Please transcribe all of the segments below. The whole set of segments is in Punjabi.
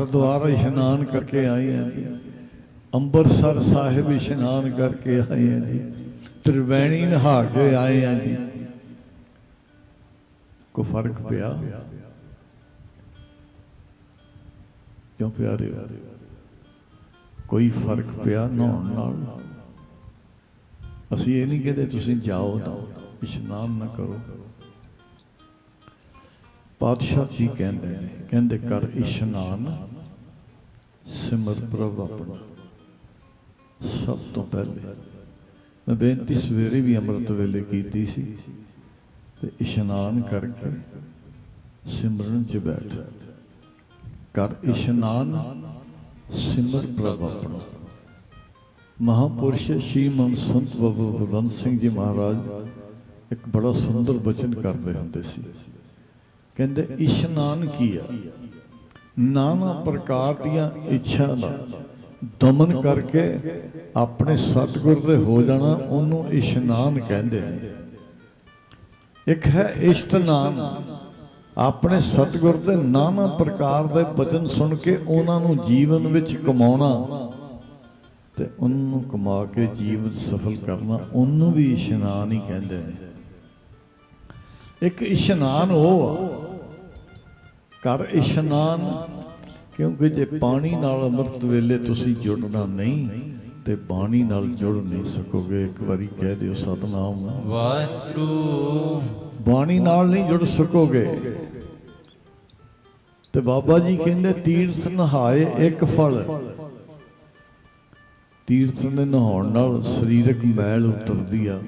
ਹਰਿਦੁਆਰ ਇਸ਼ਨਾਨ ਕਰਕੇ ਆਏ ਹਾਂ ਜੀ। ਅੰਮ੍ਰਿਤਸਰ ਸਾਹਿਬ ਇਸ਼ਨਾਨ ਕਰਕੇ ਆਏ ਹਾਂ ਜੀ। ਤ੍ਰਿਵੈਣੀ ਨਹਾ ਕੇ ਆਏ ਆ ਜੀ। ਕੋ ਫ਼ਰਕ ਪਿਆ? ਕਿਉਂ ਪਿਆਰੇ ਕੋਈ ਫ਼ਰਕ ਪਿਆ ਨਹਾਉਣ ਨਾਲ? ਅਸੀਂ ਇਹ ਨਹੀਂ ਕਹਿੰਦੇ ਤੁਸੀਂ ਜਾਓ ਨਾ, ਇਸ਼ਨਾਨ ਨਾ ਕਰੋ। ਪਾਤਸ਼ਾਹ ਜੀ ਕਹਿੰਦੇ ਨੇ, ਕਹਿੰਦੇ ਕਰ ਇਸ਼ਨਾਨ ਸਿਮਰ ਪ੍ਰਭ ਆਪਣਾ। ਸਭ ਤੋਂ ਪਹਿਲੇ ਮੈਂ ਬੇਨਤੀ ਸਵੇਰੇ ਵੀ ਅੰਮ੍ਰਿਤ ਵੇਲੇ ਕੀਤੀ ਸੀ ਤੇ ਇਸ਼ਨਾਨ ਕਰਕੇ ਸਿਮਰਨ 'ਚ ਬੈਠ। ਕਰ ਇਸ਼ਨਾਨ, ਸਿਮਰ ਪ੍ਰਭ ਆਪਣਾ। ਮਹਾਪੁਰਸ਼ ਸ਼੍ਰੀ ਮਨ ਸੰਤ ਬਾਬਾ ਬਲਵੰਤ ਸਿੰਘ ਜੀ ਮਹਾਰਾਜ ਇੱਕ ਬੜਾ ਸੁੰਦਰ ਬਚਨ ਕਰਦੇ ਹੁੰਦੇ ਸੀ। ਕਹਿੰਦੇ, ਇਸ਼ਨਾਨ ਕੀ ਆ? ਨਾਨਾ ਪ੍ਰਕਾਰ ਦੀਆਂ ਇੱਛਾ ਦਾ ਦਮਨ ਕਰਕੇ ਆਪਣੇ ਸਤਿਗੁਰ ਦੇ ਹੋ ਜਾਣਾ ਉਹਨੂੰ ਇਸ਼ਨਾਨ ਕਹਿੰਦੇ ਨੇ। ਇੱਕ ਹੈ ਇਸ਼ਤਨਾਨ। ਆਪਣੇ ਸਤਿਗੁਰ ਦੇ ਨਾਨਾ ਪ੍ਰਕਾਰ ਦੇ ਬਚਨ ਸੁਣ ਕੇ ਉਹਨਾਂ ਨੂੰ ਜੀਵਨ ਵਿੱਚ ਕਮਾਉਣਾ ਤੇ ਉਹਨੂੰ ਕਮਾ ਕੇ ਜੀਵਨ ਸਫਲ ਕਰਨਾ, ਉਹਨੂੰ ਵੀ ਇਸ਼ਨਾਨ ਹੀ ਕਹਿੰਦੇ ਨੇ। ਇੱਕ ਇਸ਼ਨਾਨ ਉਹ ਆ ਕਰ ਇਸ਼ਨਾਨ ਕਿਉਂਕਿ ਜੇ ਪਾਣੀ ਨਾਲ ਅੰਮ੍ਰਿਤ ਵੇਲੇ ਤੁਸੀਂ ਜੁੜਨਾ ਨਹੀਂ ਤੇ ਬਾਣੀ ਨਾਲ ਜੁੜ ਨਹੀਂ ਸਕੋਗੇ। ਇੱਕ ਵਾਰੀ ਕਹਿ ਦਿਓ ਸਤਨਾਮ। ਵਾਹਿਗੁਰੂ। ਬਾਣੀ ਨਾਲ ਨਹੀਂ ਜੁੜ ਸਕੋਗੇ। ਤੇ ਬਾਬਾ ਜੀ ਕਹਿੰਦੇ ਤੀਰਥ ਨਹਾਏ ਇੱਕ ਫਲ। ਤੀਰਥ ਦੇ ਨਹਾਉਣ ਨਾਲ ਸਰੀਰਕ ਮੈਲ ਉਤਰਦੀ ਆ।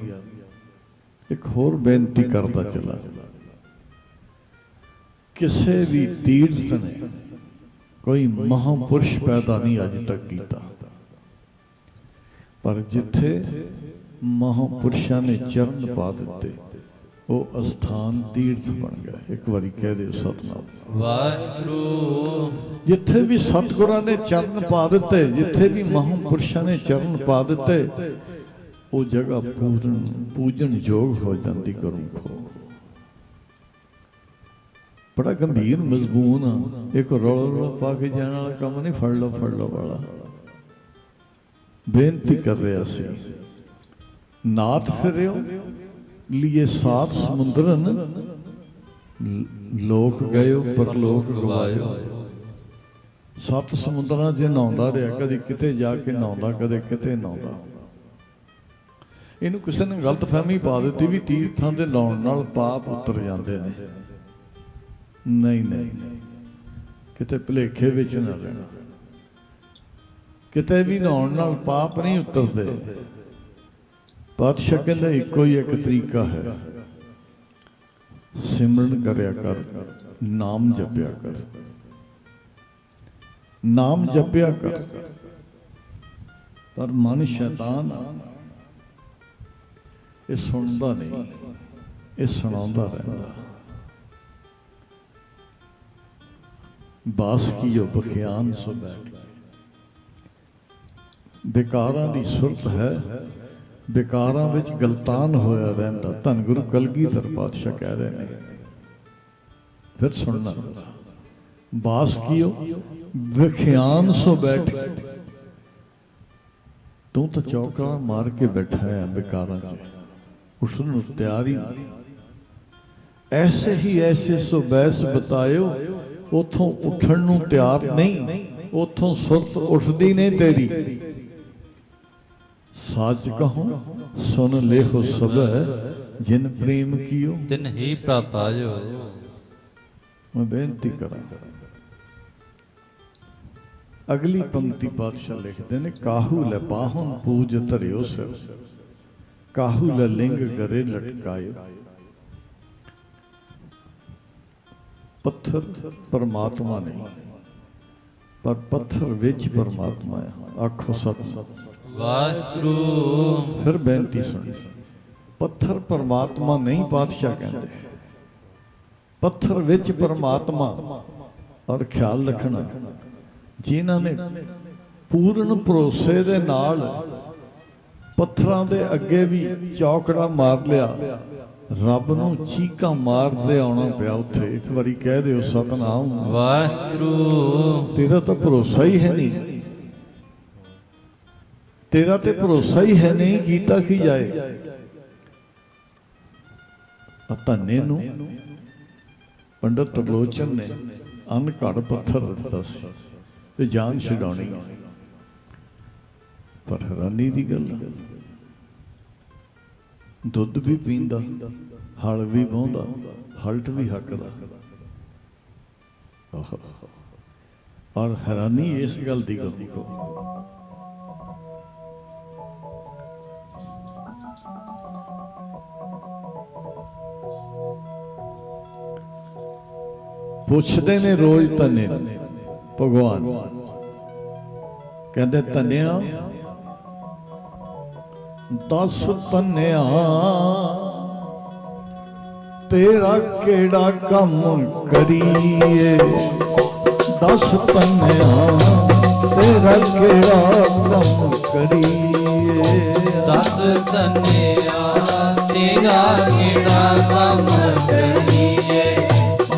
ਇੱਕ ਹੋਰ ਬੇਨਤੀ ਕਰਦਾ ਚਲਾ। ਕਿਸੇ ਵੀ ਤੀਰਥ ਨੇ ਕੋਈ ਮਹਾਪੁਰਸ਼ ਪੈਦਾ ਨਹੀਂ ਅੱਜ ਤੱਕ ਕੀਤਾ। ਪਰ ਜਿੱਥੇ ਮਹਾਪੁਰਸ਼ਾਂ ਨੇ ਚਰਨ ਪਾ ਦਿੱਤੇ ਉਹ ਅਸਥਾਨ ਤੀਰਥ ਬਣ ਗਿਆ। ਇੱਕ ਵਾਰੀ ਕਹਿ ਦਿਓ ਸਤਨਾਮ। ਵਾਹਿਗੁਰੂ। ਜਿੱਥੇ ਵੀ ਸਤਿਗੁਰਾਂ ਨੇ ਚਰਨ ਪਾ ਦਿੱਤੇ ਜਿੱਥੇ ਵੀ ਮਹਾਂਪੁਰਸ਼ਾਂ ਨੇ ਚਰਨ ਪਾ ਦਿੱਤੇ ਉਹ ਜਗ੍ਹਾ ਪੂਜਨ ਪੂਜਨ ਯੋਗ ਹੋ ਜਾਂਦੀ ਗੁਰਮੁਖੋ ਬੜਾ ਗੰਭੀਰ, ਮਜ਼ਬੂਨ ਆ। ਇੱਕ ਰੌਲਾ ਰੌਲਾ ਪਾ ਕੇ ਜਾਣ ਵਾਲਾ ਕੰਮ ਨਹੀਂ, ਫੜ ਲਓ ਫੜ ਲਓ ਵਾਲਾ। ਬੇਨਤੀ ਕਰ ਰਿਹਾ ਸੀ। ਨਾਥ ਫਿਰਿਓ, ਲਿਏ ਸਾਤ ਸਮੁੰਦਰਨ। ਲੋਕ ਗਇਓ, ਪਰਲੋਕ ਗਵਾਇਓ ਸੱਤ ਸਮੁੰਦਰਾਂ 'ਚ ਨਹਾਉਂਦਾ ਰਿਹਾ, ਕਦੇ ਕਿਤੇ ਜਾ ਕੇ ਨਹਾਉਂਦਾ, ਕਦੇ ਕਿਤੇ ਨਹਾਉਂਦਾ। ਇਹਨੂੰ ਕਿਸੇ ਨੇ ਗਲਤ ਫਹਿਮੀ ਪਾ ਦਿੱਤੀ ਵੀ ਤੀਰਥਾਂ ਦੇ ਨਹਾਉਣ ਨਾਲ ਪਾਪ ਉਤਰ ਜਾਂਦੇ ਨੇ। ਨਹੀਂ ਨਹੀਂ। ਕਿਤੇ ਭਲੇਖੇ ਵਿੱਚ ਨਾ ਰਹਿਣਾ। ਕਿਤੇ ਵੀ ਨਹਾਉਣ ਨਾਲ ਪਾਪ ਨਹੀਂ ਉਤਰਦੇ। ਪਾਤਸ਼ਾਹ ਕਹਿੰਦਾ, ਇੱਕੋ ਹੀ ਇੱਕ ਤਰੀਕਾ ਹੈ। ਸਿਮਰਨ ਕਰਿਆ ਕਰ, ਨਾਮ ਜਪਿਆ ਕਰ। ਨਾਮ ਜਪਿਆ ਕਰ। ਪਰ ਮਨ ਸ਼ੈਤਾਨ ਆ। ਇਹ ਸੁਣਦਾ ਨਹੀਂ, ਇਹ ਸੁਣਾਉਂਦਾ ਰਹਿੰਦਾ। ਬਾਸ ਕੀਓ ਬਖਿਆਨ ਸੋ ਬੈਠ। ਬੇਕਾਰਾਂ ਦੀ ਸੁਰਤ ਹੈ, ਬੇਕਾਰਾਂ ਵਿੱਚ ਗਲਤਾਨ ਹੋਇਆ ਰਹਿੰਦਾ। ਧੰਨ ਗੁਰੂ ਕਲਗੀਧਰ ਪਾਤਸ਼ਾਹ ਕਹਿ ਰਹੇ ਨੇ। ਫਿਰ ਸੁਣਨਾ, ਬਾਸ ਕੀਓ ਵਿਖਿਆਨ ਸੋ ਬੈਠ। ਤੂੰ ਤਾਂ ਚੌਕੜਾ ਮਾਰ ਕੇ ਬੈਠਾ ਹੈ ਬੇਕਾਰਾਂ 'ਚ। ਉਸ ਨੂੰ ਤਿਆਰ। ਐਸੇ ਹੀ ਐਸੇ ਸੋ ਬੈਸ ਬਤਾਇਓ ਉਥੋਂ ਉੱਠਣ ਨੂੰ ਤਿਆਰ ਨਹੀਂ। ਉਥੋਂ ਸੁਰਤ ਉੱਠਦੀ ਨਹੀਂ ਤੇਰੀ। ਸੱਚ ਕਹੂੰ ਸੁਨ ਲੇਖੋ ਸਭੈ ਜਿਨ ਪ੍ਰੇਮ ਕੀਓ। ਤਿਨ ਹੀ ਆਇਓ ਮੈਂ ਬੇਨਤੀ ਕਰਾਂ। ਅਗਲੀ ਪੰਕਤੀ ਪਾਤਸ਼ਾਹ ਲਿਖਦੇ ਨੇ ਕਾਹੂ ਲੈ ਬਾਹੋਂ ਪੂਜ ਧਰਿਓ ਸਿਰ। ਕਾਹੂ ਲੈ ਲਿੰਗ ਗਰੇ ਲਟਕਾਇਓ। ਪੱਥਰ ਪਰਮਾਤਮਾ ਨਹੀਂ ਪਰ ਪੱਥਰ ਵਿੱਚ ਪਰਮਾਤਮਾ ਹੈ। ਆਖੋ ਸਤਿ ਵਾਹਿਗੁਰੂ। ਫਿਰ ਬੇਨਤੀ ਸੁਣੀ। ਪੱਥਰ ਪਰਮਾਤਮਾ ਨਹੀਂ ਪਾਤਸ਼ਾਹ ਕਹਿੰਦੇ। ਪੱਥਰ ਵਿੱਚ ਪਰਮਾਤਮਾ। ਔਰ ਖਿਆਲ ਰੱਖਣਾ। ਜਿਨ੍ਹਾਂ ਨੇ ਪੂਰਨ ਭਰੋਸੇ ਦੇ ਨਾਲ ਪੱਥਰਾਂ ਦੇ ਅੱਗੇ ਵੀ ਚੌਕੜਾ ਮਾਰ ਲਿਆ। ਰੱਬ ਨੂੰ ਚੀਕਾਂ ਮਾਰਦੇ ਆਉਣਾ ਪਿਆ ਉੱਥੇ। ਇੱਕ ਵਾਰੀ ਕਹਿ ਦਿਓ ਸਤਨਾਮ। ਵਾਹਿਗੁਰੂ। ਤੇਰਾ ਤਾਂ ਭਰੋਸਾ ਹੀ ਹੈ ਨਹੀਂ। ਤੇਰਾ ਤੇ ਭਰੋਸਾ ਹੀ ਹੈ ਨਹੀਂ ਕੀਤਾ ਕੀ ਜਾਏ। ਧੰਨੇ ਨੂੰ ਪੰਡਤ ਤਰਲੋਚਨ ਨੇ ਅੰਨ ਘੜ ਪੱਥਰ ਦਿੱਤਾ ਸੀ ਤੇ ਜਾਨ ਛਡਾਉਣੀ ਪਰ ਹੈਰਾਨੀ ਦੀ ਗੱਲ ਹੈ ਦੁੱਧ ਵੀ ਪੀਂਦਾ, ਹਲ ਵੀ ਵਾਹੁੰਦਾ, ਹਲਟ ਵੀ ਹੱਕਦਾ। ਔਰ ਹੈਰਾਨੀ ਇਸ ਗੱਲ ਦੀ ਗੱਲ ਕੋ ਪੁੱਛਦੇ ਨੇ ਰੋਜ਼ ਤਨੇ ਭਗਵਾਨ। ਕਹਿੰਦੇ ਤਨਿਆ ਦਸ ਤਨਿਆ ਤੇਰਾ ਕਿਹੜਾ ਕੰਮ ਕਰੀਏ? ਦਸ ਤਨਿਆ ਤੇਰਾ ਕਿਹੜਾ ਕੰਮ ਕਰੀਏ? ਦਸ ਤਨਿਆ ਤੇਰਾ ਕਿਹੜਾ ਕੰਮ ਕਰੀਏ?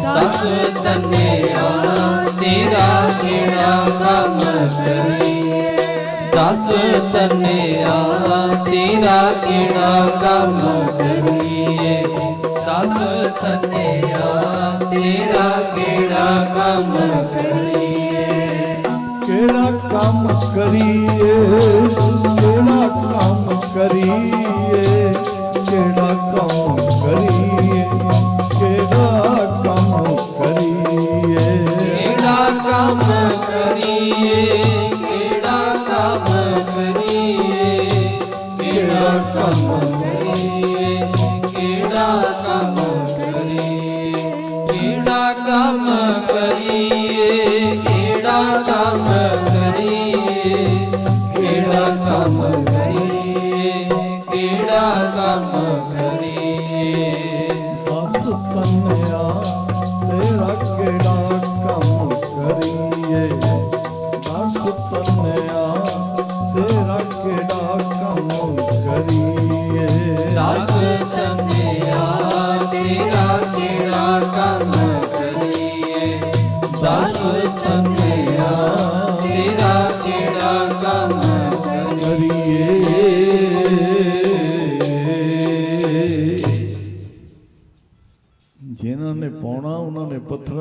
ਦਸ ਤਨਿਆ ਤੇਰਾ ਦਸ ਤਨਿਆ ਤੇਰਾ ਕਿਹੜਾ ਕੰਮ ਕਰੀਏ? ਦਸ ਤਨਿਆ ਤੇਰਾ ਕਿਹੜਾ ਕੰਮ ਕਰੀਏ? ਕਿਹੜਾ ਕੰਮ ਕਰੀਏ? ਕਿਹੜਾ ਕੰਮ ਕਰੀਏ?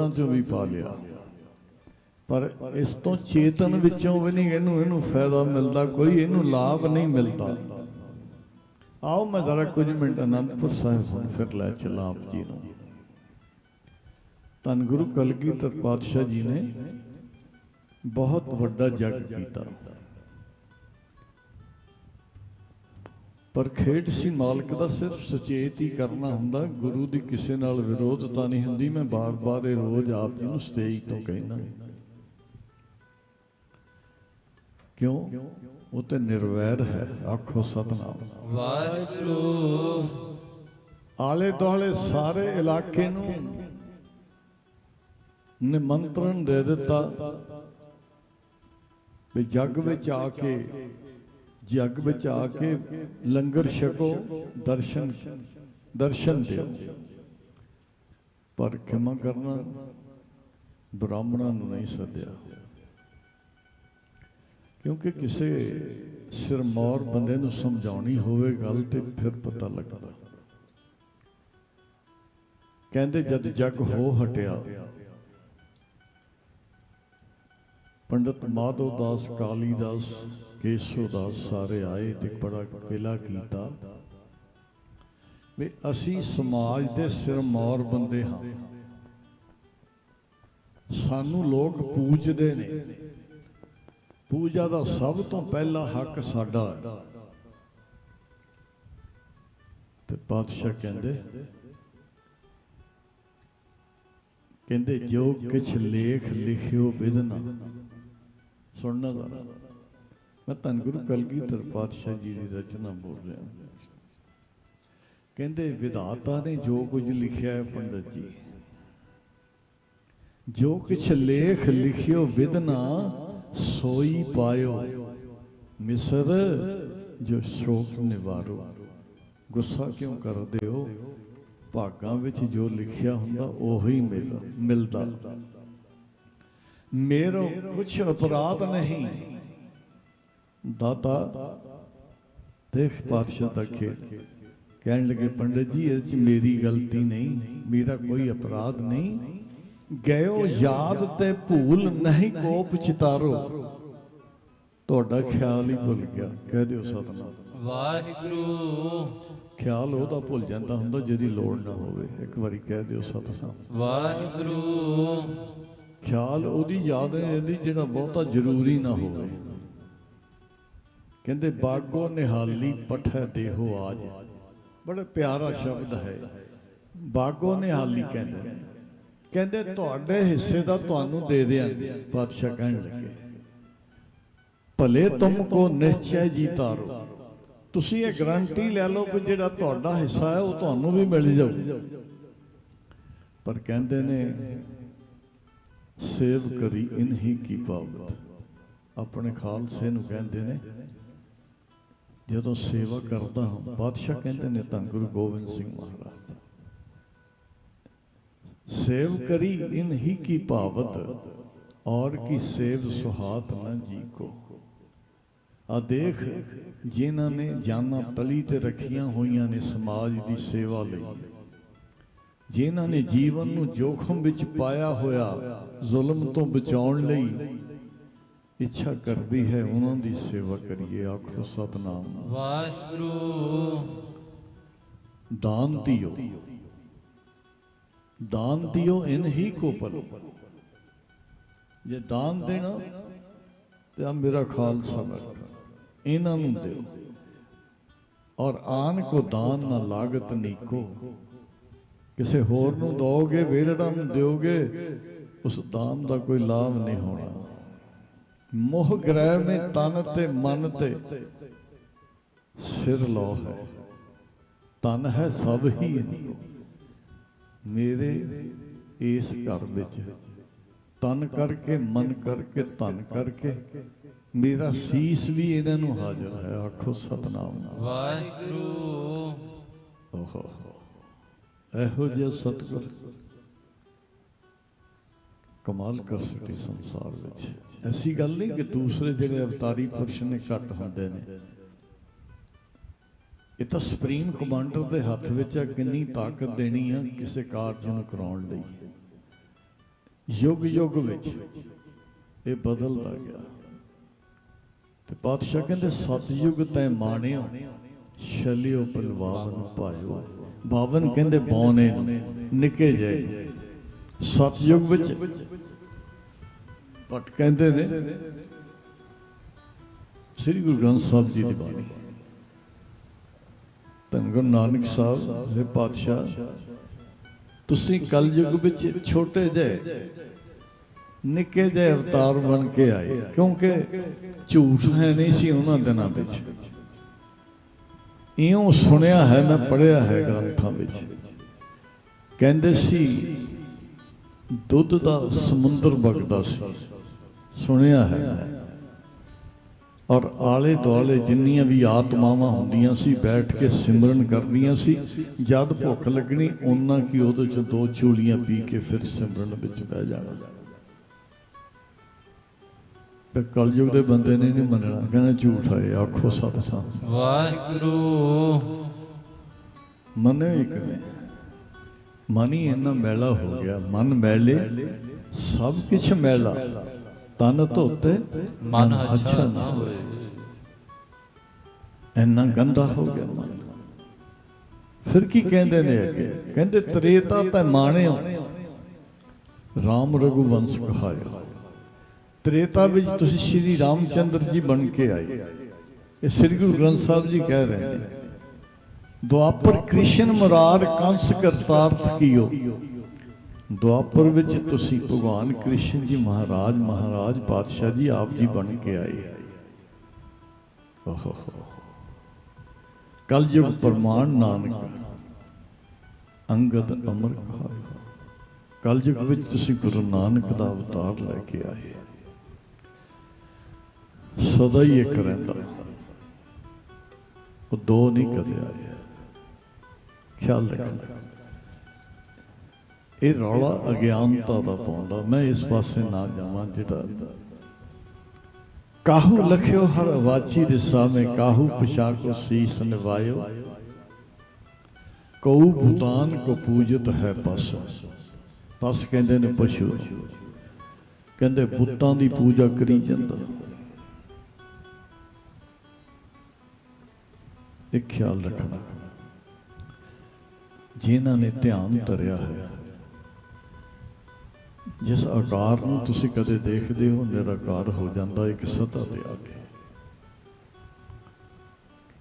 ਨੇ ਚੋਂ ਵੀ ਪਾ ਲਿਆ। ਪਰ ਇਸ ਤੋਂ ਚੇਤਨ ਵਿੱਚੋਂ ਵੀ ਨਹੀਂ ਇਹਨੂੰ ਇਹਨੂੰ ਫਾਇਦਾ ਮਿਲਦਾ, ਕੋਈ ਇਹਨੂੰ ਲਾਭ ਨਹੀਂ ਮਿਲਦਾ। ਆਓ ਮੈਂ ਜ਼ਰਾ ਕੁਝ ਮਿੰਟ ਅਨੰਦਪੁਰ ਸਾਹਿਬ ਫਿਰ ਲੈ ਚਲਾ ਆਪ ਜੀ ਨੂੰ। ਧੰਨ ਗੁਰੂ ਕਲਗੀਧਰ ਪਾਤਸ਼ਾਹ ਜੀ ਨੇ ਬਹੁਤ ਵੱਡਾ ਜਗ ਕੀਤਾ। ਪਰ ਖੇਡ ਸੀ ਮਾਲਕ ਦਾ, ਸਿਰਫ ਸੁਚੇਤ ਹੀ ਕਰਨਾ ਹੁੰਦਾ। ਗੁਰੂ ਦੀ ਕਿਸੇ ਨਾਲ ਵਿਰੋਧਤਾ ਨਹੀਂ ਹੁੰਦੀ, ਮੈਂ ਬਾਰ-ਬਾਰ ਇਹ ਰੋਜ਼ ਆਪ ਜੀ ਨੂੰ ਸਟੇਜ ਤੋਂ ਕਹਿਣਾ ਕਿਉਂ? ਉਹ ਤੇ ਨਿਰਵੈਰ ਹੈ, ਆਖੋ ਸਤਨਾਮ। ਵਾਹਿਗੁਰੂ ਆਲੇ ਦੁਆਲੇ ਸਾਰੇ ਇਲਾਕੇ ਨੂੰ ਨਿਮੰਤਰਣ ਦੇ ਦਿੱਤਾ। ਵੀ ਜੱਗ ਵਿੱਚ ਆ ਕੇ ਜੱਗ ਵਿੱਚ ਆ ਕੇ ਲੰਗਰ ਛਕੋ, ਦਰਸ਼ਨ ਦਰਸ਼ਨ ਦਿਓ। ਪਰ ਖਿਮਾ ਕਰਨਾ, ਬ੍ਰਾਹਮਣਾਂ ਨੂੰ ਨਹੀਂ ਸੱਦਿਆ। ਕਿਉਂਕਿ ਕਿਸੇ ਸਿਰਮੌਰ ਬੰਦੇ ਨੂੰ ਸਮਝਾਉਣੀ ਹੋਵੇ ਗੱਲ ਤੇ ਫਿਰ ਪਤਾ ਲੱਗਦਾ। ਕਹਿੰਦੇ ਜਦ ਜੱਗ ਹੋ ਹਟਿਆ ਪੰਡਤ ਮਾਧੋ ਦਾਸ ਕਾਲੀ ਦਾਸ ਕੇਸ਼ੋ ਦਾਸ ਸਾਰੇ ਆਏ ਤੇ ਬੜਾ ਕਿਲਾ ਕੀਤਾ। ਵੀ ਅਸੀਂ ਸਮਾਜ ਦੇ ਸਿਰਮੌਰ ਬੰਦੇ ਹਾਂ। ਸਾਨੂੰ ਲੋਕ ਪੂਜਦੇ ਨੇ। ਪੂਜਾ ਦਾ ਸਭ ਤੋਂ ਪਹਿਲਾ ਹੱਕ ਸਾਡਾ ਹੈ। ਤੇ ਪਾਤਸ਼ਾਹ ਕਹਿੰਦੇ ਕਹਿੰਦੇ, ਜੋ ਕਿਛ ਲੇਖ ਲਿਖਿਓ ਵਿਦਨਾ ਸੁਣਨਾ ਜ਼ਰਾ ਮੈਂ ਧੰਨ ਗੁਰੂ ਕਲਗੀਧਰ ਪਾਤਸ਼ਾਹ ਜੀ ਦੀ ਰਚਨਾ ਬੋਲ ਰਿਹਾ ਕਹਿੰਦੇ, ਵਿਧਾਤਾ ਨੇ ਜੋ ਕੁਝ ਲਿਖਿਆ ਹੈ ਪੰਡਤ ਜੀ, ਜੋ ਕਿਛ ਲੇਖ ਲਿਖਿਓ ਵਿਦਨਾ ਸੋਈ ਪਾਇਓ। ਮਿਸਰ, ਜੋ ਸ਼ੋਕ ਨਿਵਾਰੋ। ਗੁੱਸਾ ਕਿਉਂ ਕਰਦੇ ਹੋ? ਭਾਗਾਂ ਵਿੱਚ ਜੋ ਲਿਖਿਆ ਹੁੰਦਾ, ਉਹੀ ਮਿਲਦਾ। ਮਿਲਦਾ। ਮੇਰੋ ਕੁਛ ਅਪਰਾਧ ਨਹੀਂ। ਦਾਤਾ ਦੇਖ ਪਾਤਸ਼ਾਹ ਦਾ ਖੇਡ ਕਹਿਣ ਲੱਗੇ ਪੰਡਤ ਜੀ ਇਹ ਚ ਮੇਰੀ ਗਲਤੀ ਨਹੀਂ ਮੇਰਾ ਕੋਈ ਅਪਰਾਧ ਨਹੀਂ। ਗਇਓ ਯਾਦ ਤੇ ਭੂਲ ਨਹੀਂ ਕੋਪ ਚਿਤਾਰੋ। ਤੁਹਾਡਾ ਖਿਆਲ ਹੀ ਭੁੱਲ ਗਿਆ ਕਹਿ ਦਿਓ ਸਤਨਾਮ। ਵਾਹਿਗੁਰੂ। ਖਿਆਲ ਉਹਦਾ ਭੁੱਲ ਜਾਂਦਾ ਹੁੰਦਾ ਜਿਹਦੀ ਲੋੜ ਨਾ ਹੋਵੇ। ਇੱਕ ਵਾਰੀ ਕਹਿ ਦਿਓ ਸਤਨਾਮ। ਵਾਹਿਗੁਰੂ। ਖਿਆਲ ਉਹਦੀ ਯਾਦ ਰਹਿੰਦੀ ਜਿਹੜਾ ਬਹੁਤਾ ਜ਼ਰੂਰੀ ਨਾ ਹੋਵੇ। ਕਹਿੰਦੇ, ਬਾਗੋ ਨਿਹਾਲੀ ਪਠੈ ਦੇਹੋ ਆਜ। ਬੜਾ ਪਿਆਰਾ ਸ਼ਬਦ ਹੈ। ਬਾਗੋ ਨਿਹਾਲੀ ਕਹਿੰਦੇ ਕਹਿੰਦੇ, ਤੁਹਾਡੇ ਹਿੱਸੇ ਦਾ ਤੁਹਾਨੂੰ ਦੇ ਦਿਆਂਗੇ ਪਾਤਸ਼ਾਹ ਕਹਿਣ ਲੱਗੇ। ਭਲੇ ਤੁਮ ਕੋ ਨਿਸ਼ਚੈ ਜੀ ਤਾਰੋ। ਤੁਸੀਂ ਇਹ ਗਰੰਟੀ ਲੈ ਲਓ ਕਿ ਜਿਹੜਾ ਤੁਹਾਡਾ ਹਿੱਸਾ ਹੈ, ਉਹ ਤੁਹਾਨੂੰ ਵੀ ਮਿਲ ਜਾਊ। ਪਰ ਕਹਿੰਦੇ ਨੇ ਸੇਵ ਕਰੀ ਇਨਹੀ ਕੀ ਪਾਵਤ ਆਪਣੇ ਖਾਲਸੇ ਨੂੰ ਕਹਿੰਦੇ ਨੇ, ਜਦੋਂ ਸੇਵਾ ਕਰਦਾ ਹਾਂ, ਬਾਦਸ਼ਾਹ ਕਹਿੰਦੇ ਨੇ ਤਾਂ ਗੁਰੂ ਗੋਬਿੰਦ ਸਿੰਘ ਮਹਾਰਾਜ। ਸੇਵ ਕਰੀ ਇਨਹੀ ਕੀ ਭਾਵਤ, ਔਰ ਕੀ ਸੇਵ ਸੁਹਾਤ ਨਾ ਜੀ ਕੋ ਆ ਦੇਖ, ਜਿਨ੍ਹਾਂ ਨੇ ਜਾਨਾਂ ਤਲੀ ਤੇ ਰੱਖੀਆਂ ਹੋਈਆਂ ਨੇ ਸਮਾਜ ਦੀ ਸੇਵਾ ਲਈ। ਜਿਨ੍ਹਾਂ ਨੇ ਜੀਵਨ ਨੂੰ ਜੋਖਮ ਵਿੱਚ ਪਾਇਆ ਹੋਇਆ ਜ਼ੁਲਮ ਤੋਂ ਬਚਾਉਣ ਲਈ ਇੱਛਾ ਕਰਦੀ ਹੈ ਉਹਨਾਂ ਦੀ ਸੇਵਾ ਕਰੀਏ। ਆਖੋ ਸਤਨਾਮ। ਵਾਹਿਗੁਰੂ। ਦਾਨ ਦਿਓ। ਦਾਨ ਦਿਓ ਇਨ ਹੀ ਕੋ ਪਲੋ ਜੇ ਦਾਨ ਦੇਣਾ ਤੇ ਆ ਮੇਰਾ ਖਾਲਸਾ ਬੈਠਾ ਇਹਨਾਂ ਨੂੰ ਦਿਓ। ਔਰ ਆਨ ਕੋ ਦਾਨ ਨਾ ਲਾਗਤ ਨੀਕੋ। ਕਿਸੇ ਹੋਰ ਨੂੰ ਦੋਗੇ ਵੇਲੜਾ ਨੂੰ ਦਿਓਗੇ ਉਸ ਦਾਨ ਦਾ ਕੋਈ ਲਾਭ ਨਹੀਂ ਹੋਣਾ। ਮੋਹ ਗ੍ਰਹਿ ਮੇ ਤਨ ਤੇ ਮਨ ਤੇ ਸਿਰ ਲੋ ਹੈ। ਤਨ ਹੈ ਸਭ ਹੀ ਮੇਰੇ ਇਸ ਘਰ ਵਿੱਚ। ਤਨ ਕਰਕੇ ਮਨ ਕਰਕੇ ਧਨ ਕਰਕੇ ਮੇਰਾ ਸੀਸ ਵੀ ਇਹਨਾਂ ਨੂੰ ਹਾਜ਼ਰ ਹੈ। ਆਖੋ ਸਤਨਾਮ ਵਾਹਿਗੁਰੂ। ਓਹੋ ਇਹੋ ਜਿਹਾ ਸਤਿਗੁਰ ਕਮਾਲ ਕਰ ਸਕੇ ਸੰਸਾਰ ਵਿੱਚ। ਐਸੀ ਗੱਲ ਨਹੀਂ ਕਿ ਦੂਸਰੇ ਜਿਹੜੇ ਅਵਤਾਰੀ ਪੁਰਸ਼ ਨੇ ਘੱਟ ਹੁੰਦੇ ਨੇ। ਇਹ ਤਾਂ ਸੁਪਰੀਮ ਕਮਾਂਡਰ ਦੇ ਹੱਥ ਵਿੱਚ ਆ, ਕਿੰਨੀ ਤਾਕਤ ਦੇਣੀ ਆ ਕਿਸੇ ਕਾਰਜ ਨੂੰ ਕਰਾਉਣ ਲਈ। ਯੁੱਗ ਯੁੱਗ ਵਿੱਚ ਇਹ ਬਦਲਦਾ ਗਿਆ। ਤੇ ਪਾਤਸ਼ਾਹ ਕਹਿੰਦੇ, ਸਤਯੁਗ ਤੈ ਮਾਣਿਓ, ਛਲਿਓ ਬਲਵਾਵਨ ਪਾਇਓ। ਬਾਵਨ ਕਹਿੰਦੇ ਬੌਨੇ ਨਿੱਕੇ ਜਿਹੇ। ਸਤਯੁਗ ਵਿੱਚ ਪਟ ਕਹਿੰਦੇ ਨੇ, ਸ੍ਰੀ ਗੁਰੂ ਗ੍ਰੰਥ ਸਾਹਿਬ ਜੀ ਦੀ ਬਾਣੀ। ਧੰਨ ਗੁਰੂ ਨਾਨਕ ਸਾਹਿਬ ਦੇ ਪਾਤਸ਼ਾਹ, ਤੁਸੀਂ ਕਲਯੁਗ ਵਿੱਚ ਛੋਟੇ ਜਿਹੇ, ਨਿੱਕੇ ਜਿਹੇ ਅਵਤਾਰ ਬਣ ਕੇ ਆਏ, ਕਿਉਂਕਿ ਝੂਠ ਹੈ ਨਹੀਂ ਸੀ ਉਹਨਾਂ ਦਿਨਾਂ ਵਿੱਚ। ਇਉਂ ਸੁਣਿਆ ਹੈ, ਮੈਂ ਪੜ੍ਹਿਆ ਹੈ ਗ੍ਰੰਥਾਂ ਵਿੱਚ। ਕਹਿੰਦੇ ਸੀ, ਦੁੱਧ ਦਾ ਸਮੁੰਦਰ ਵਗਦਾ ਸੀ। ਸੁਣਿਆ ਹੈ ਔਰ ਆਲੇ ਦੁਆਲੇ ਜਿੰਨੀਆਂ ਵੀ ਆਤਮਾਵਾਂ ਹੁੰਦੀਆਂ ਸੀ, ਬੈਠ ਕੇ ਸਿਮਰਨ ਕਰਦੀਆਂ ਸੀ, ਜਦ ਭੁੱਖ ਲੱਗਣੀ, ਉਹਨਾਂ ਕੀ ਉਹਦੇ ਚ ਦੋ ਚੂਲੀਆਂ ਪੀ ਕੇ ਫਿਰ ਸਿਮਰਨ ਵਿੱਚ ਬਹਿ ਜਾਣਾ। ਤੇ ਕਲਯੁਗ ਦੇ ਬੰਦੇ ਨੇ ਨਹੀਂ ਮੰਨਣਾ। ਕਹਿੰਦਾ ਝੂਠ ਹੈ ਆਖੋ ਸਤਨਾਮ ਵਾਹਿਗੁਰੂ। ਮਨੇ ਹੀ ਕਿਵੇਂ? ਮਨ ਹੀ ਇੰਨਾ ਮੈਲਾ ਹੋ ਗਿਆ। ਮਨ ਮੈਲੇ ਸਭ ਕੁਝ ਮੈਲਾ। ਤਨ ਧੋਤੇ ਮਨ ਅੱਛਾ ਨਾ ਹੋਏ। ਇੰਨਾ ਗੰਦਾ ਹੋ ਗਿਆ ਮਨ। ਫਿਰ ਕੀ ਕਹਿੰਦੇ ਨੇ ਅੱਗੇ? ਕਹਿੰਦੇ ਤ੍ਰੇਤਾ ਤੈ ਮਾਣਿਓ। RAM ਰਘੁਵੰਸ਼ ਕਹਾਇਆ ਤ੍ਰੇਤਾ ਵਿੱਚ ਤੁਸੀਂ ਸ਼੍ਰੀ ਰਾਮਚੰਦਰ ਜੀ ਬਣ ਕੇ ਆਏ। ਇਹ ਸ੍ਰੀ ਗੁਰੂ ਗ੍ਰੰਥ ਸਾਹਿਬ ਜੀ ਕਹਿ ਰਹੇ ਨੇ, ਦੁਆਪਰ ਕ੍ਰਿਸ਼ਨ ਮੁਰਾਰ ਕੰਸ ਕਰਤਾਰਥ ਕੀਓ। ਦੁਆਪਰ ਵਿੱਚ ਤੁਸੀਂ ਭਗਵਾਨ ਕ੍ਰਿਸ਼ਨ ਜੀ ਮਹਾਰਾਜ ਮਹਾਰਾਜ ਪਾਤਸ਼ਾਹ ਜੀ ਆਪ ਜੀ ਬਣ ਕੇ ਆਏ। ਓਹੋ ਕਲਯੁਗ ਪ੍ਰਮਾਣ ਨਾਨਕ, ਅੰਗਦ ਅਮਰ ਕਹਾਇ ਕਲਯੁਗ ਵਿੱਚ ਤੁਸੀਂ ਗੁਰੂ ਨਾਨਕ ਦਾ ਅਵਤਾਰ ਲੈ ਕੇ ਆਏ। ਸਦਾ ਹੀ ਇੱਕ ਰਹਿੰਦਾ। ਉਹ ਦੋ ਨਹੀਂ ਕਦੇ ਆਏ ਖਿਆਲ ਰੱਖਣਾ ਇਹ ਰੌਲਾ ਅਗਿਆਨਤਾ ਦਾ ਪਾਉਂਦਾ। ਮੈਂ ਇਸ ਪਾਸੇ ਨਾ ਜਾਵਾਂ ਜਿਹੜਾ ਕਾਹੂ ਲਖਿਓ ਹਰ ਵਾਚੀ ਦਿਸਾ ਮੈਂ ਕਾਹੂ ਪਛਾਕੋ ਸੀਸ ਨਿਵਾਇਓ। ਕਉ ਭੂਤਾਨ ਕੋ ਪੂਜਤ ਹੈ ਪਸ। ਪਸ ਕਹਿੰਦੇ ਨੇ ਪਸ਼ੂ। ਕਹਿੰਦੇ ਬੁੱਤਾਂ ਦੀ ਪੂਜਾ ਕਰੀ ਜਾਂਦਾ। ਇਹ ਖਿਆਲ ਰੱਖਣਾ। ਜਿਨ੍ਹਾਂ ਨੇ ਧਿਆਨ ਧਰਿਆ ਹੈ, ਜਿਸ ਆਕਾਰ ਨੂੰ ਤੁਸੀਂ ਕਦੇ ਦੇਖਦੇ ਹੋ, ਨਿਰਾਕਾਰ ਹੋ ਜਾਂਦਾ ਇੱਕ ਸਤਾ ਤੇ ਆ ਕੇ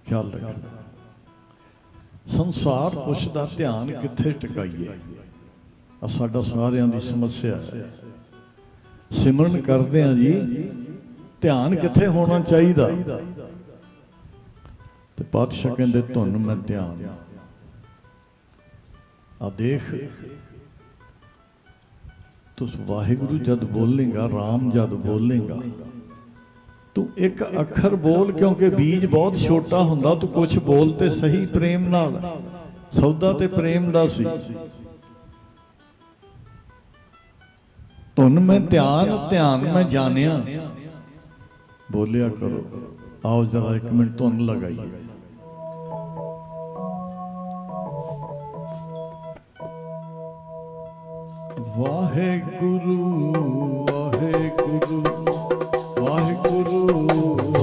ਖਿਆਲ ਰੱਖਣਾ। ਸੰਸਾਰ ਪੁੱਛਦਾ ਧਿਆਨ ਕਿੱਥੇ ਟਿਕਾਈਏ? ਆ ਸਾਡਾ ਸਾਰਿਆਂ ਦੀ ਸਮੱਸਿਆ ਹੈ। ਸਿਮਰਨ ਕਰਦੇ ਆ ਜੀ, ਧਿਆਨ ਕਿੱਥੇ ਹੋਣਾ ਚਾਹੀਦਾ? ਤੇ ਪਾਤਸ਼ਾਹ ਕਹਿੰਦੇ ਧੁਨ ਮੈਂ ਧਿਆਨ ਆ ਦੇਖ ਤੂੰ ਵਾਹਿਗੁਰੂ ਜਦ ਬੋਲੇਗਾ RAM ਜਦ ਬੋਲੇਗਾ, ਤੂੰ ਇੱਕ ਅੱਖਰ ਬੋਲ ਕਿਉਂਕਿ ਬੀਜ ਬਹੁਤ ਛੋਟਾ ਹੁੰਦਾ, ਤੂੰ ਕੁਝ ਬੋਲ ਤੇ ਸਹੀ ਪ੍ਰੇਮ ਨਾਲ, ਸੌਦਾ ਤੇ ਪ੍ਰੇਮ ਦਾ ਸੀ। ਧੁਨ ਮੈਂ ਧਿਆਨ ਧਿਆਨ ਮੈਂ ਜਾਣਿਆ। ਬੋਲਿਆ ਕਰੋ। ਆਓ ਜਰਾ ਇੱਕ ਮਿੰਟ ਧੁਨ ਲਗਾਈਏ। ਵਾਹਿਗੁਰੂ ਵਾਹਿਗੁਰੂ ਵਾਹਿਗੁਰੂ ਵਾਹਿਗੁਰੂ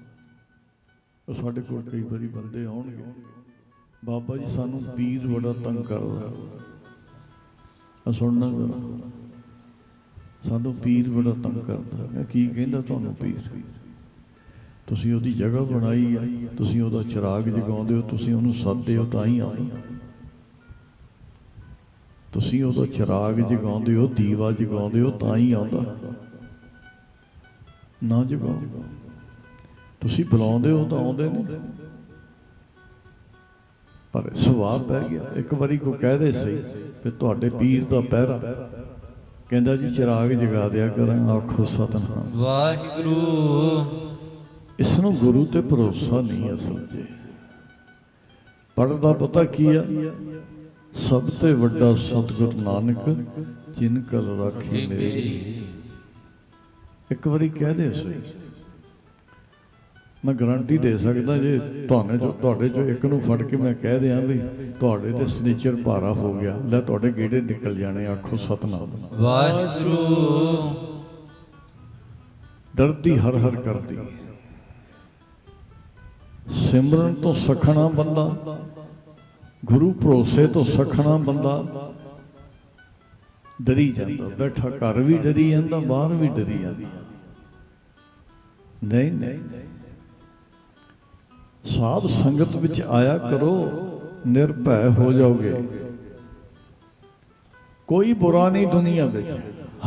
ਉਹ ਸਾਡੇ ਕੋਲ ਕਈ ਵਾਰੀ ਬੰਦੇ ਆਉਣਗੇ। ਬਾਬਾ ਜੀ, ਸਾਨੂੰ ਪੀਰ ਬੜਾ ਤੰਗ ਕਰਦਾ। ਆ ਸੁਣਨਾ ਜ਼ਰਾ। ਸਾਨੂੰ ਪੀਰ ਬੜਾ ਤੰਗ ਕਰਦਾ। ਮੈਂ ਕੀ ਕਹਿੰਦਾ ਤੁਹਾਨੂੰ ਪੀਰ? ਤੁਸੀਂ ਉਹਦੀ ਜਗ੍ਹਾ ਬਣਾਈ ਆ। ਤੁਸੀਂ ਉਹਦਾ ਚਿਰਾਗ ਜਗਾਉਂਦੇ ਹੋ। ਤੁਸੀਂ ਉਹਨੂੰ ਸੱਦਦੇ ਹੋ ਤਾਂ ਹੀ ਆਉਂਦਾ। ਤੁਸੀਂ ਉਹਦਾ ਚਿਰਾਗ ਜਗਾਉਂਦੇ ਹੋ, ਦੀਵਾ ਜਗਾਉਂਦੇ ਹੋ ਤਾਂ ਹੀ ਆਉਂਦਾ। ਨਾ ਜਗਾਓ। ਤੁਸੀਂ ਬੁਲਾਉਂਦੇ ਹੋ ਤਾਂ ਆਉਂਦੇ ਨਹੀਂ। ਪਰ ਸੁਭਾਅ ਪੈ ਗਿਆ। ਇੱਕ ਵਾਰੀ ਕੋ ਕਹਦੇ ਸੀ ਕਿ ਤੁਹਾਡੇ ਪੀਰ ਦਾ ਪਹਿਰਾ। ਕਹਿੰਦਾ ਜੀ ਚਿਰਾਗ ਜਗਾ ਦਿਆ ਕਰਾਂ ਆਖੋ ਸਤਨਾਮ। ਵਾਹਿਗੁਰੂ। ਇਸ ਨੂੰ ਗੁਰੂ ਤੇ ਭਰੋਸਾ ਨਹੀਂ ਅਸਲ 'ਚ ਪੜਦਾ ਪਤਾ ਕੀ ਆ? ਸਭ ਤੋਂ ਵੱਡਾ ਸਤਿਗੁਰ ਨਾਨਕ ਜਿਨ ਕਲ ਰਾਖੀ ਮੇਰੀ। ਇੱਕ ਵਾਰੀ ਕਹਿ ਦੇ ਸਹੀ। ਮੈਂ ਗਾਰੰਟੀ ਦੇ ਸਕਦਾ ਜੇ ਤੁਹਾਨੂੰ ਜੋ ਤੁਹਾਡੇ ਚੋਂ ਇੱਕ ਨੂੰ ਫੜ ਕੇ ਮੈਂ ਕਹਿ ਦਿਆਂ ਵੀ ਤੁਹਾਡੇ ਤੇ ਸਨੀਚਰ ਭਾਰਾ ਹੋ ਗਿਆ ਲੈ ਤੁਹਾਡੇ ਗੇੜੇ ਨਿਕਲ ਜਾਣੇ ਆਖੋ ਸਤਨਾਮ। ਵਾਹਿਗੁਰੂ। ਡਰਦੀ ਹਰ ਹਰ ਕਰਦੀ। ਸਿਮਰਨ ਤੋਂ ਸਖਣਾ ਬੰਦਾ ਗੁਰੂ ਭਰੋਸੇ ਤੋਂ ਸਖਣਾ ਬੰਦਾ ਡਰੀ ਜਾਂਦਾ ਬੈਠਾ ਘਰ ਵੀ ਡਰੀ ਜਾਂਦਾ ਬਾਹਰ ਵੀ ਡਰੀ ਜਾਂਦਾ। ਨਹੀਂ ਨਹੀਂ ਨਹੀਂ। ਸਾਧ ਸੰਗਤ ਵਿੱਚ ਆਇਆ ਕਰੋ ਨਿਰਭੈ ਹੋ ਜਾਓਗੇ। ਕੋਈ ਬੁਰਾ ਨਹੀਂ ਦੁਨੀਆ ਵਿੱਚ।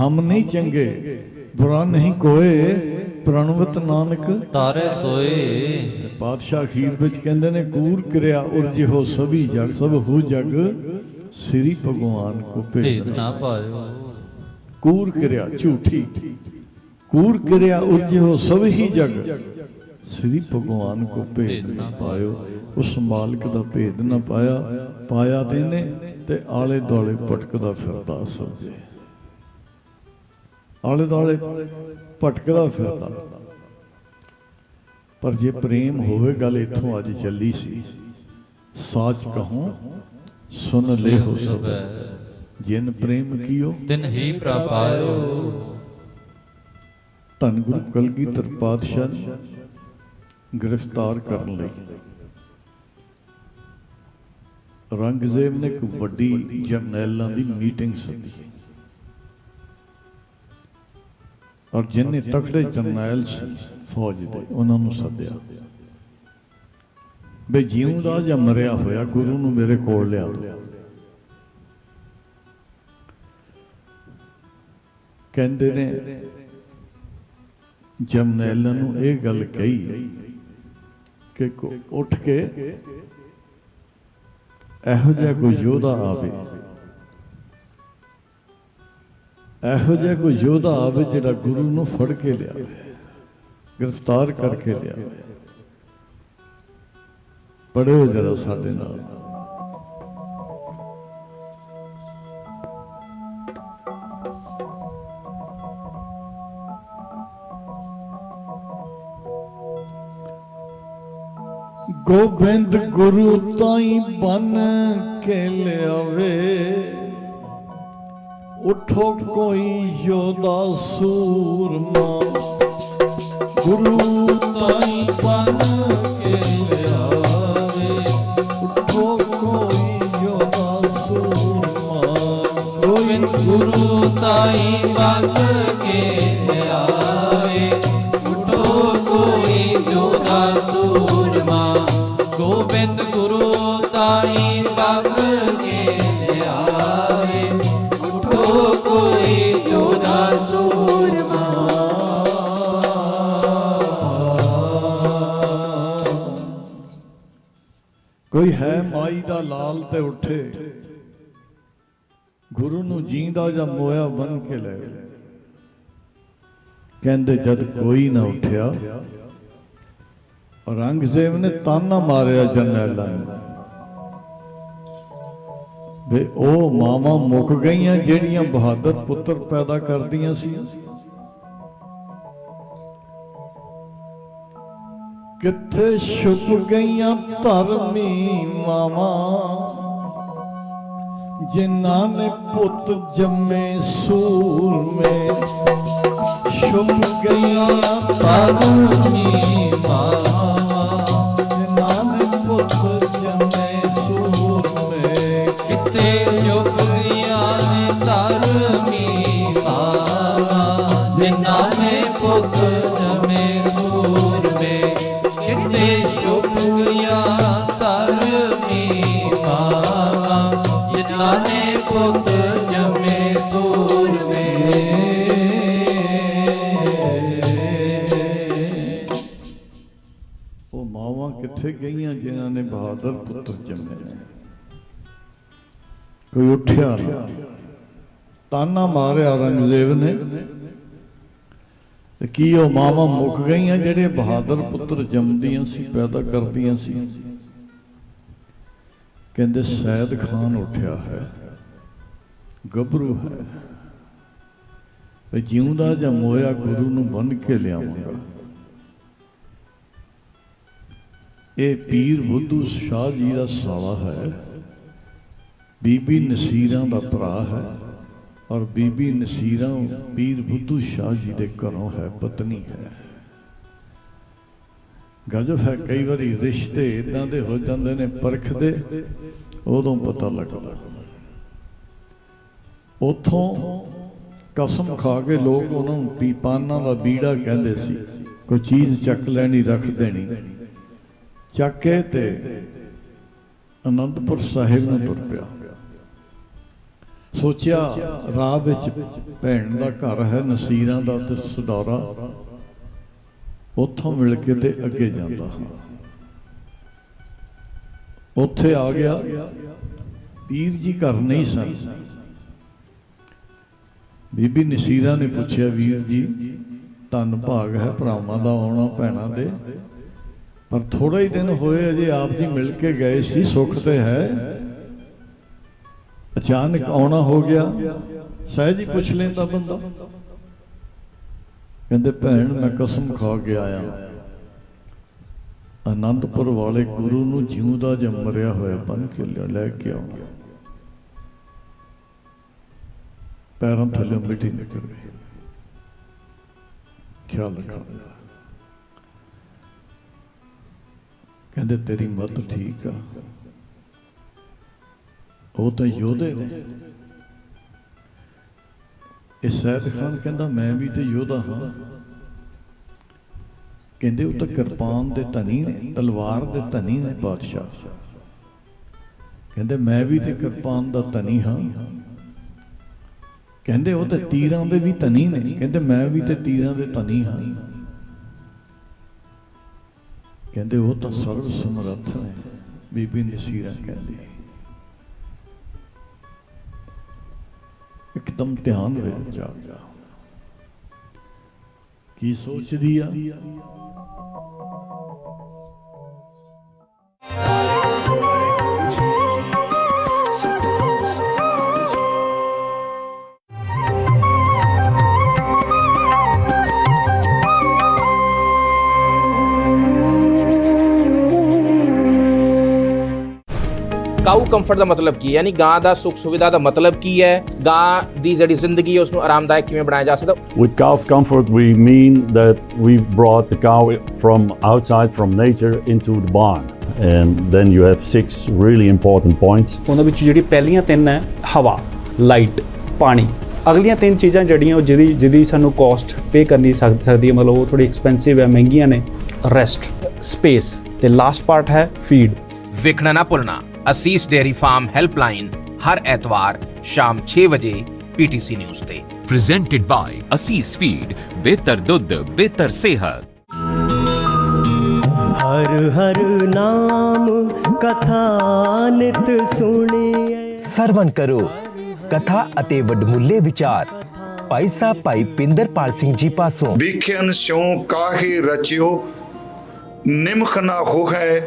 ਹਮ ਨਹੀਂ ਚੰਗੇ ਬੁਰਾ ਨਹੀਂ ਕੋਏ ਪ੍ਰਣਵਤ ਨਾਨਕ। ਤਾਰੇ ਸੋਏ। ਤੇ ਪਾਤਸ਼ਾਹ ਅਖੀਰ ਵਿੱਚ ਕਹਿੰਦੇ ਨੇ ਕੂਰ ਕਿਰਿਆ ਉਰਜਿਹੋ ਸਭੀ ਜਗ ਸਭ ਹੋ ਜਗ ਸ੍ਰੀ ਭਗਵਾਨ ਕੋ ਭੇਦ ਨਾ ਪਾਇਓ। ਕੂਰ ਕਿਰਿਆ ਝੂਠੀ। ਕੂਰ ਕਿਰਿਆ ਉਰਜਿਹੋ ਸਭ ਹੀ ਜਗ ਸ੍ਰੀ ਭਗਵਾਨ ਕੋ ਭੇਦ ਨਾ ਪਾਇਓ। ਉਸ ਮਾਲਕ ਦਾ ਭੇਦ ਨਾ ਪਾਇਆ। ਪਾਇਆ ਦੇਨੇ ਤੇ ਆਲੇ ਦੁਆਲੇ ਭਟਕਦਾ ਫਿਰਦਾ ਸਭਜੇ ਆਲੇ ਦੁਆਲੇ ਭਟਕਦਾ ਫਿਰਦਾ। ਪਰ ਜੇ ਪ੍ਰੇਮ ਹੋਵੇ ਗੱਲ ਇੱਥੋਂ ਅੱਜ ਚੱਲੀ ਸੀ। ਸਾਚ ਕਹੂੰ ਸੁਨ ਲੈ ਹੋ ਸਭੈ। ਜਿਨ ਪ੍ਰੇਮ ਕੀਓ ਤਿਨ ਹੀ ਪ੍ਰਪਾਇਓ ਧੰਨ ਗੁਰੂ ਕਲਗੀਧਰ ਪਾਤਸ਼ਾਹ ਨੂੰ ਗ੍ਰਿਫਤਾਰ ਕਰਨ ਲਈ। ਰੰਗਜ਼ੇਬ ਨੇ ਇੱਕ ਵੱਡੀ ਜਰਨੈਲਾਂ ਦੀ ਮੀਟਿੰਗ ਸੱਦੀ। ਔਰ ਜਿੰਨੇ ਤਕੜੇ ਜਰਨੈਲ ਫੌਜ ਦੇ, ਉਹਨਾਂ ਨੂੰ ਸੱਦਿਆ। ਬਈ ਜਿਉਂਦਾ ਜਾਂ ਮਰਿਆ ਹੋਇਆ, ਗੁਰੂ ਨੂੰ ਮੇਰੇ ਕੋਲ ਲਿਆ ਦਿਓ ਕਹਿੰਦੇ ਨੇ, ਜਰਨੈਲਾਂ ਨੂੰ ਇਹ ਗੱਲ ਕਹੀ ਕਿ ਉੱਠ ਕੇ ਇਹੋ ਜਿਹਾ ਕੋਈ ਯੋਧਾ ਆਵੇ। ਇਹੋ ਜਿਹਾ ਕੋਈ ਯੋਧਾ ਆਵੇ ਜਿਹੜਾ ਗੁਰੂ ਨੂੰ ਫੜ ਕੇ ਲਿਆਵੇ ਗ੍ਰਿਫਤਾਰ ਕਰਕੇ ਲਿਆਵੇ ਪੜਿਓ ਜਰਾ ਸਾਡੇ ਨਾਲ। ਗੋਬਿੰਦ ਗੁਰੂ ਤਾਈ ਬਨ ਕੇ ਲਿਆਵੇ। ਉਠੋ ਕੋਈ ਯੋਧਾ ਸੂਰਮਾ। ਗੁਰੂ ਤਾਈ ਬਨ ਕੇ ਲਿਆਵੇ। ਉਠੋ ਕੋਈ ਯੋਧਾ ਸੂਰਮਾ। ਗੋਬਿੰਦ ਗੁਰੂ ਤਾਈ ਬੰਦ ਕੇ ਕੋਈ ਹੈ ਮਾਈ ਦਾ ਲਾਲ ਤੇ ਉੱਠੇ। ਗੁਰੂ ਨੂੰ ਜੀਂਦਾ ਜਾਂ ਮੋਇਆ ਬਨ ਕੇ ਲੈ ਕਹਿੰਦੇ ਜਦ ਕੋਈ ਨਾ ਉੱਠਿਆ, ਔਰੰਗਜ਼ੇਬ ਨੇ ਤਾਨਾ ਮਾਰਿਆ ਜਰਨੈਲਾਂ ਨੂੰ। ਵੇ ਉਹ ਮਾਵਾਂ ਮੁੱਕ ਗਈਆਂ ਜਿਹੜੀਆਂ ਬਹਾਦਰ ਪੁੱਤਰ ਪੈਦਾ ਕਰਦੀਆਂ ਸੀ। ਕਿੱਥੇ ਛੁਪ ਗਈਆਂ ਧਰਮੀ ਮਾਵਾਂ ਜਿਨ੍ਹਾਂ ਨੇ ਪੁੱਤ ਜੰਮੇ ਸੂਰਮੇ ਛੁਪ ਗਈਆਂ ਪਰਮੀ ਮਾਵਾ ਜਿਨ੍ਹਾਂ ਪੁੱਤਰ ਜੰਮੇ। ਨੇ ਕੋਈ ਉੱਠਿਆ ਨਹੀਂ ਤਾਨਾ ਮਾਰਿਆ ਰੰਗਜ਼ੇਬ ਨੇ। ਤੇ ਕੀ ਉਹ ਮਾਵਾਂ ਮੁੱਕ ਗਈਆਂ ਜਿਹੜੇ ਬਹਾਦਰ ਪੁੱਤਰ ਜੰਮਦੀਆਂ ਸੀ, ਪੈਦਾ ਕਰਦੀਆਂ ਸੀ? ਕਹਿੰਦੇ ਸੈਦ ਖਾਨ ਉੱਠਿਆ ਹੈ। ਗੱਭਰੂ ਹੈ। ਵੀ ਜਿਉਂਦਾ ਜਾਂ ਮੋਇਆ ਗੁਰੂ ਨੂੰ ਬੰਨ ਕੇ ਲਿਆਵਾਂਗਾ। ਇਹ ਪੀਰ ਬੁੱਧੂ ਸ਼ਾਹ ਜੀ ਦਾ ਸਾਲਾ ਹੈ। ਬੀਬੀ ਨਸੀਰਾਂ ਦਾ ਭਰਾ ਹੈ ਔਰ ਬੀਬੀ ਨਸੀਰਾਂ ਪੀਰ ਬੁੱਧੂ ਸ਼ਾਹ ਜੀ ਦੇ ਘਰੋਂ ਹੈ, ਪਤਨੀ ਹੈ। ਗਜਬ ਹੈ, ਕਈ ਵਾਰੀ ਰਿਸ਼ਤੇ ਇਦਾਂ ਦੇ ਹੋ ਜਾਂਦੇ ਨੇ ਪਰਖਦੇ, ਉਦੋਂ ਪਤਾ ਲੱਗਦਾ। ਉਥੋਂ ਕਸਮ ਖਾ ਕੇ ਲੋਕ ਉਹਨਾਂ ਨੂੰ ਪੀਪਾਨਾਂ ਦਾ ਬੀੜਾ ਕਹਿੰਦੇ ਸੀ, ਕੋਈ ਚੀਜ਼ ਚੱਕ ਲੈਣੀ, ਰੱਖ ਦੇਣੀ। ਚੱਕੇ ਤੇ ਅਨੰਦਪੁਰ ਸਾਹਿਬ ਨੂੰ ਤੁਰ ਪਿਆ। ਸੋਚਿਆ, ਰਾਹ ਵਿੱਚ ਭੈਣ ਦਾ ਘਰ ਹੈ, ਨਸੀਰਾਂ ਦਾ ਤੇ ਸਦਾਰਾ। ਉੱਥੋਂ ਮਿਲ ਕੇ ਤੇ ਅੱਗੇ ਜਾਂਦਾ ਹਾਂ। ਉੱਥੇ ਆ ਗਿਆ। ਪੀਰ ਜੀ ਘਰ ਨਹੀਂ ਸਨ। ਬੀਬੀ ਨਸੀਰਾ ਨੇ ਪੁੱਛਿਆ, ਵੀਰ ਜੀ, ਧੰਨ ਭਾਗ ਹੈ ਭਰਾਵਾਂ ਦਾ ਆਉਣਾ ਭੈਣਾਂ ਦੇ। ਪਰ ਥੋੜੇ ਹੀ ਦਿਨ ਹੋਏ ਅਜੇ ਆਪ ਜੀ ਮਿਲ ਕੇ ਗਏ ਸੀ, ਸੁੱਖ ਤੇ ਹੈ। ਅਚਾਨਕ ਆਉਣਾ ਹੋ ਗਿਆ। ਸਹਿਜ ਹੀ ਪੁੱਛ ਲੈਂਦਾ ਬੰਦਾ। ਕਹਿੰਦੇ, ਭੈਣ, ਮੈਂ ਕਸਮ ਖਾ ਕੇ ਆਇਆ। ਆਨੰਦਪੁਰ ਵਾਲੇ ਗੁਰੂ ਨੂੰ ਜਿਉਂਦਾ ਜਾਂ ਮਰਿਆ ਹੋਇਆ ਬਨ ਕੇ ਲੈ ਕੇ ਆਉਣਾ ਪੈਰਾਂ ਥੱਲੇ ਮਿੱਟੀ ਨਿਕਲ ਗਈ। ਖਿਆਲ ਰੱਖਣਾ। ਕਹਿੰਦੇ, ਤੇਰੀ ਮਤ ਠੀਕ ਆ। ਉਹ ਤਾਂ ਯੋਧੇ ਨੇ। ਇਹ ਸੈਦ ਖਾਨ ਕਹਿੰਦਾ, ਮੈਂ ਵੀ ਤੇ ਯੋਧਾ ਹਾਂ। ਕਹਿੰਦੇ, ਉਹ ਤਾਂ ਕਿਰਪਾਨ ਦੇ ਧਨੀ ਨੇ, ਤਲਵਾਰ ਦੇ ਧਨੀ ਨੇ ਬਾਦਸ਼ਾਹ। ਕਹਿੰਦੇ, ਮੈਂ ਵੀ ਤੇ ਕਿਰਪਾਨ ਦਾ ਧਨੀ ਹਾਂ। ਕਹਿੰਦੇ, ਉਹ ਤੇ ਤੀਰਾਂ ਦੇ ਵੀ ਧਨੀ ਨੇ। ਕਹਿੰਦੇ, ਮੈਂ ਵੀ ਤੇ ਤੀਰਾਂ ਦੇ ਧਨੀ ਹਾਂ। ਕਹਿੰਦੇ ਉਹ ਤਾਂ ਸਰਵ ਸਮਰੱਥ ਨੇ, ਬੀਬੀ ਨਸੀਰਾ ਕਹਿੰਦੀ। ਇੱਕਦਮ ਧਿਆਨ ਵਿੱਚ ਜਾ ਕੀ ਸੋਚਦੀ ਆ? ਕਾਊ ਕੰਫਰਟ ਦਾ ਮਤਲਬ ਕੀ ਹੈ? ਯਾਨੀ ਗਾਂ ਦਾ ਸੁੱਖ ਸੁਵਿਧਾ ਦਾ ਮਤਲਬ ਕੀ ਹੈ? ਗਾਂ ਦੀ ਜਿਹੜੀ ਜ਼ਿੰਦਗੀ ਹੈ ਉਸ ਨੂੰ ਆਰਾਮਦਾਇਕ ਕਿਵੇਂ ਬਣਾਇਆ ਜਾ ਸਕਦਾ? With calf comfort, we mean that we've brought the cow from outside, from nature, into the barn. And then you have six really important points. ਉਹਨਾਂ ਵਿੱਚ ਜਿਹੜੀ ਪਹਿਲੀਆਂ ਤਿੰਨ ਹੈ ਹਵਾ ਲਾਈਟ ਪਾਣੀ। ਅਗਲੀਆਂ ਤਿੰਨ ਚੀਜ਼ਾਂ ਜਿਹੜੀਆਂ ਉਹ ਜਿਹਦੀ ਜਿਹਦੀ ਸਾਨੂੰ ਕਾਸਟ ਪੇ ਕਰਨੀ ਸਕ- ਸਕਦੀ ਹੈ ਮਤਲਬ ਉਹ ਥੋੜੀ ਐਕਸਪੈਂਸਿਵ ਹੈ ਮਹਿੰਗੀਆਂ ਨੇ। ਰੈਸਟ ਸਪੇਸ ਤੇ ਲਾਸਟ ਪਾਰਟ ਹੈ ਫੀਡ ਵੇਖਣਾ ਨਾ ਭੁੱਲਣਾ। ਅਸੀਸ ਡੇਅਰੀ ਫਾਰਮ ਹੈਲਪਲਾਈਨ ਹਰ ਐਤਵਾਰ ਸ਼ਾਮ 6 ਵਜੇ ਪੀਟੀਸੀ ਨਿਊਜ਼ ਤੇ। Presented by Assis Feed ਬਿਹਤਰ ਦੁੱਧ ਬਿਹਤਰ ਸਿਹਤ। ਹਰ ਹਰ ਨਾਮ ਕਥਾ ਨਿਤ ਸੁਣੀਏ ਸਰਵਨ ਕਰੋ। ਕਥਾ ਅਤੇ ਵਡਮੁੱਲੇ ਵਿਚਾਰ। ਭਾਈ ਸਾਹਿਬ ਭਾਈ ਪਿੰਦਰਪਾਲ ਸਿੰਘ ਜੀ ਪਾਸੋਂ। ਵਿਖਿਆਨ ਸਿਉ ਕਾਹੇ ਰਚਿਓ ਨਿਮਖ ਨਾ ਹੋਹੈ।